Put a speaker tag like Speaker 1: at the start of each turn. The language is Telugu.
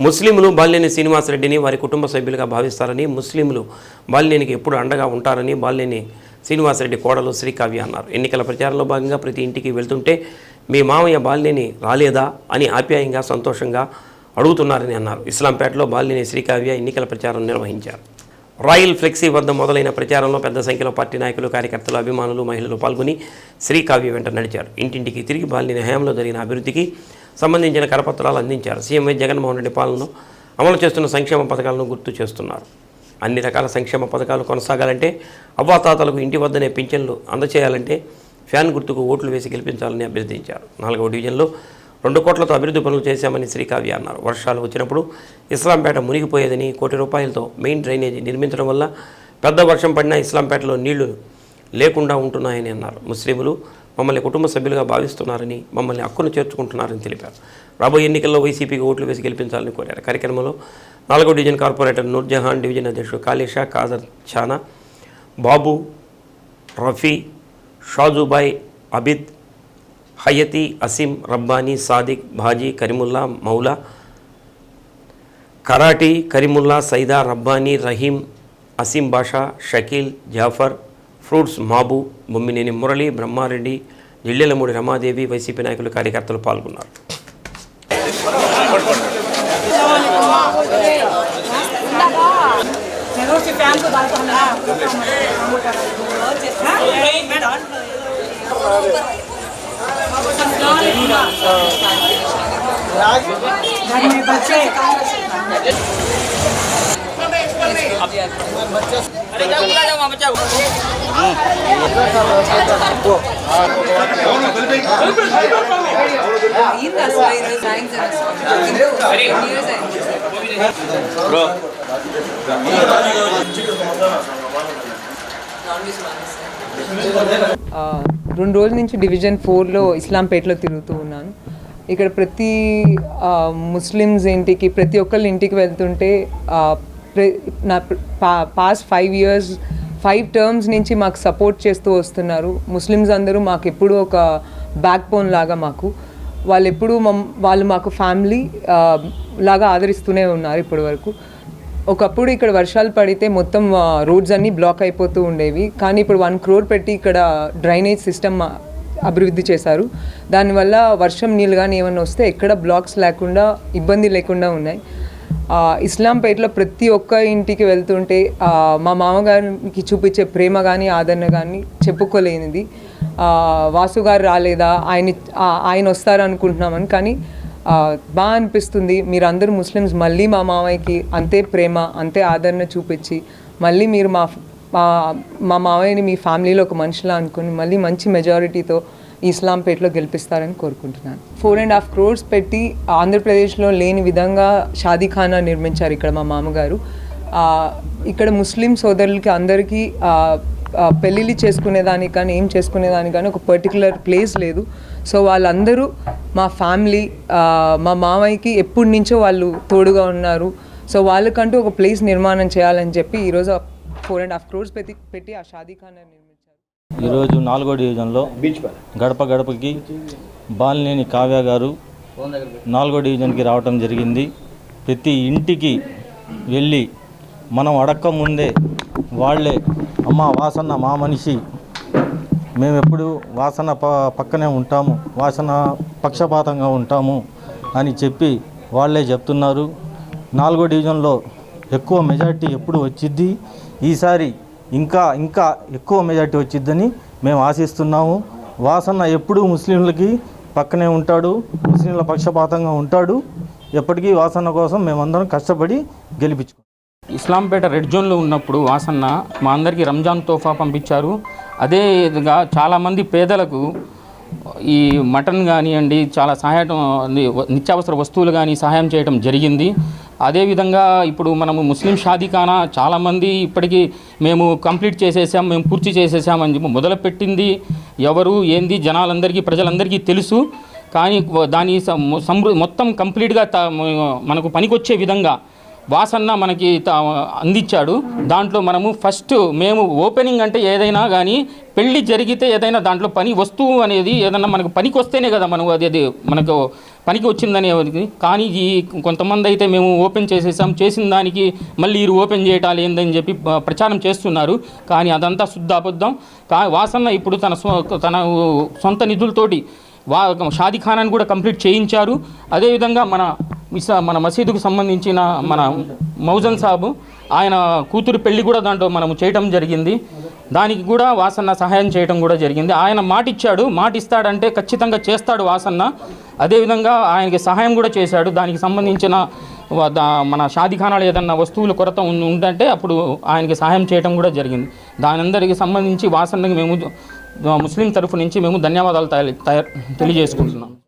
Speaker 1: ముస్లింలు బాలినేని శ్రీనివాసరెడ్డిని వారి కుటుంబ సభ్యులుగా భావిస్తారని ముస్లింలు బాలినేనికి ఎప్పుడు అండగా ఉంటారని బాలినేని శ్రీనివాసరెడ్డి కోడలు శ్రీకావ్య అన్నారు. ఎన్నికల ప్రచారంలో భాగంగా ప్రతి ఇంటికి వెళ్తుంటే మీ మామయ్య బాలినేని రాలేదా? అని ఆప్యాయంగా సంతోషంగా అడుగుతున్నారని అన్నారు. ఇస్లాంపేటలో బాలినేని శ్రీకావ్య ఎన్నికల ప్రచారం నిర్వహించారు. రాయల్ ఫ్లెక్సీ వద్ద మొదలైన ప్రచారంలో పెద్ద సంఖ్యలో పార్టీ నాయకులు కార్యకర్తలు అభిమానులు మహిళలు పాల్గొని శ్రీకావ్య వెంట నడిచారు. ఇంటింటికి తిరిగి బాలినేని హయాంలో జరిగిన అభివృద్ధికి సంబంధించిన కరపత్రాలు అందించారు. సీఎం వై జగన్మోహన్ రెడ్డి పాలనలో అమలు చేస్తున్న సంక్షేమ పథకాలను గుర్తు చేస్తున్నారు. అన్ని రకాల సంక్షేమ పథకాలు కొనసాగాలంటే అవ్వాతాతలకు ఇంటి వద్దనే పింఛన్లు అందచేయాలంటే ఫ్యాన్ గుర్తుకు ఓట్లు వేసి గెలిపించాలని అభ్యర్థించారు. నాలుగవ డివిజన్లో రెండు కోట్లతో అభివృద్ధి పనులు చేశామని శ్రీకావ్య అన్నారు. వర్షాలు వచ్చినప్పుడు ఇస్లాంపేట మునిగిపోయేదని కోటి రూపాయలతో మెయిన్ డ్రైనేజీ నిర్మించడం వల్ల పెద్ద వర్షం పడినా ఇస్లాంపేటలో నీళ్ళు లేకుండా ఉంటున్నాయని అన్నారు. ముస్లింలు మమ్మల్ని కుటుంబ సభ్యులుగా భావిస్తున్నారని మమ్మల్ని హక్కును చేర్చుకుంటున్నారని తెలిపారు. రాబోయే ఎన్నికల్లో వైసీపీకి ఓట్లు వేసి గెలిపించాలని కోరారు. కార్యక్రమంలో నాలుగో డివిజన్ కార్పొరేటర్ నూర్జహాన్ డివిజన్ అధ్యక్షుడు Kalesha Kajar Chana Babu Rafi Shajubai Abid Hayathi Aseem Rabbani Sadiq Bhaji Karimulla Moula karate Karimulla Saida Rabbani Rahim Aseem Basha Shakeel Jafar fruits Mabu Bommineni Murali Brahmareddy Jillellamudi Ramadevi YCP నాయకులు కార్యకర్తలు పాల్గొన్నారు.
Speaker 2: అయింది రెండు రోజుల నుంచి డివిజన్ ఫోర్లో ఇస్లాంపేటలో తిరుగుతూ ఉన్నాను. ఇక్కడ ప్రతి ముస్లిమ్స్ ఇంటికి ప్రతి ఒక్కళ్ళ ఇంటికి వెళ్తుంటే నా past five years five terms నుంచి మాకు సపోర్ట్ చేస్తూ వస్తున్నారు. ముస్లిమ్స్ అందరూ మాకు ఎప్పుడూ ఒక బ్యాక్ బోన్ లాగా మాకు. వాళ్ళు ఎప్పుడూ మమ్ వాళ్ళు మాకు ఫ్యామిలీ లాగా ఆదరిస్తూనే ఉన్నారు ఇప్పటి వరకు ఒకప్పుడు ఇక్కడ వర్షాలు పడితే మొత్తం రోడ్స్ అన్నీ బ్లాక్ అయిపోతూ ఉండేవి. కానీ ఇప్పుడు వన్ క్రోర్ పెట్టి ఇక్కడ డ్రైనేజ్ సిస్టమ్ అభివృద్ధి చేశారు. దానివల్ల వర్షం నీళ్ళు కానీ ఏమైనా వస్తే ఎక్కడ బ్లాక్స్ లేకుండా ఇబ్బంది లేకుండా ఉన్నాయి. ఇస్లాంపేటలో ప్రతి ఒక్క ఇంటికి వెళ్తుంటే మా మామగారికి చూపించే ప్రేమ కానీ ఆదరణ కానీ చెప్పుకోలేనిది. వాసు గారు రాలేదా? ఆయన ఆయన వస్తారనుకుంటున్నామని. కానీ బాగా అనిపిస్తుంది మీరందరూ ముస్లిమ్స్ మళ్ళీ మా మామయ్యకి అంతే ప్రేమ అంతే ఆదరణ చూపించి మళ్ళీ మీరు మా మా మా మామయ్యని మీ ఫ్యామిలీలో ఒక మనిషిలా అనుకుని మళ్ళీ మంచి మెజారిటీతో ఇస్లాంపేటలో గెలిపిస్తారని కోరుకుంటున్నాను. ఫోర్ అండ్ హాఫ్ క్రోర్స్ పెట్టి ఆంధ్రప్రదేశ్లో లేని విధంగా షాదీఖానా నిర్మించారు ఇక్కడ మా మామగారు. ఇక్కడ ముస్లిం సోదరులకి అందరికీ పెళ్ళిళ్ళు చేసుకునేదానికి కానీ ఏం చేసుకునేదానికి కానీ ఒక పర్టికులర్ ప్లేస్ లేదు. సో వాళ్ళందరూ మా ఫ్యామిలీ మా మామయ్యకి ఎప్పటి నుంచో వాళ్ళు తోడుగా ఉన్నారు. సో వాళ్ళకంటూ ఒక ప్లేస్ నిర్మాణం చేయాలని చెప్పి ఈరోజు ఫోర్ అండ్ హాఫ్ క్రోర్స్ పెట్టి పెట్టి ఆ షాదీఖానా
Speaker 3: ఈరోజు నాలుగో డివిజన్లో గడప గడపకి బాలినేని కావ్య గారు నాలుగో డివిజన్కి రావటం జరిగింది. ప్రతి ఇంటికి వెళ్ళి మనం అడక్క ముందే వాళ్ళే అమ్మ వాసన్న మా మనిషి. మేము ఎప్పుడు వాసన ప పక్కనే ఉంటాము వాసన పక్షపాతంగా ఉంటాము అని చెప్పి వాళ్ళే చెప్తున్నారు. నాలుగో డివిజన్లో ఎక్కువ మెజార్టీ ఎప్పుడు వచ్చిద్ది? ఈసారి ఇంకా ఇంకా ఎక్కువ మెజార్టీ వచ్చిద్దని మేము ఆశిస్తున్నాము. వాసన్న ఎప్పుడూ ముస్లింలకి పక్కనే ఉంటాడు ముస్లింల పక్షపాతంగా ఉంటాడు. ఎప్పటికీ వాసన్న కోసం మేమందరం కష్టపడి గెలిపించుకో.
Speaker 4: ఇస్లాంపేట రెడ్ జోన్లో ఉన్నప్పుడు వాసన్న మా అందరికీ రంజాన్ తోఫా పంపించారు. అదే విధంగా చాలామంది పేదలకు ఈ మటన్ కానివ్వండి చాలా సహాయం నిత్యావసర వస్తువులు కానీ సహాయం చేయడం జరిగింది. అదేవిధంగా ఇప్పుడు మనము ముస్లిం షాదీఖానా చాలామంది ఇప్పటికీ మేము కంప్లీట్ చేసేసాం మేము పూర్తి చేసేసాం అని చెప్పి మొదలుపెట్టింది. ఎవరు ఏంది జనాలందరికీ ప్రజలందరికీ తెలుసు. కానీ దాని సమృ మొత్తం కంప్లీట్గా త- మనకు పనికొచ్చే విధంగా వాసన్న మనకి అందించాడు. దాంట్లో మనము ఫస్ట్ మేము ఓపెనింగ్ అంటే ఏదైనా కానీ పెళ్ళి జరిగితే ఏదైనా దాంట్లో పని వస్తువు అనేది ఏదైనా మనకు పనికి వస్తేనే కదా మనం అది అది మనకు పనికి వచ్చిందనే కానీ ఈ కొంతమంది అయితే మేము ఓపెన్ చేసేసాం. చేసిన దానికి మళ్ళీ మీరు ఓపెన్ చేయటాలు ఏందని చెప్పి ప్రచారం చేస్తున్నారు. కానీ అదంతా శుద్ధ అబద్ధం. కా వాసన్న ఇప్పుడు తన స్వ తన సొంత నిధులతోటి వా షాదీఖానాన్ని కూడా కంప్లీట్ చేయించారు. అదేవిధంగా మన విసా మన మసీదుకు సంబంధించిన మన మౌజన్ సాబు ఆయన కూతురు పెళ్ళి కూడా దాంట్లో మనము చేయటం జరిగింది. దానికి కూడా వాసన్న సహాయం చేయడం కూడా జరిగింది. ఆయన మాట ఇచ్చాడు మాట ఇస్తాడంటే ఖచ్చితంగా చేస్తాడు వాసన్న. అదేవిధంగా ఆయనకి సహాయం కూడా చేశాడు. దానికి సంబంధించిన దా- మన షాదిఖానాలు ఏదన్నా వస్తువుల కొరత ఉంటే ఉందంటే అప్పుడు ఆయనకి సహాయం చేయడం కూడా జరిగింది. దాని అందరికి సంబంధించి వాసన్నకి మేము ముస్లిం తరఫు నుంచి మేము ధన్యవాదాలు తెలియజేసుకుంటున్నాం.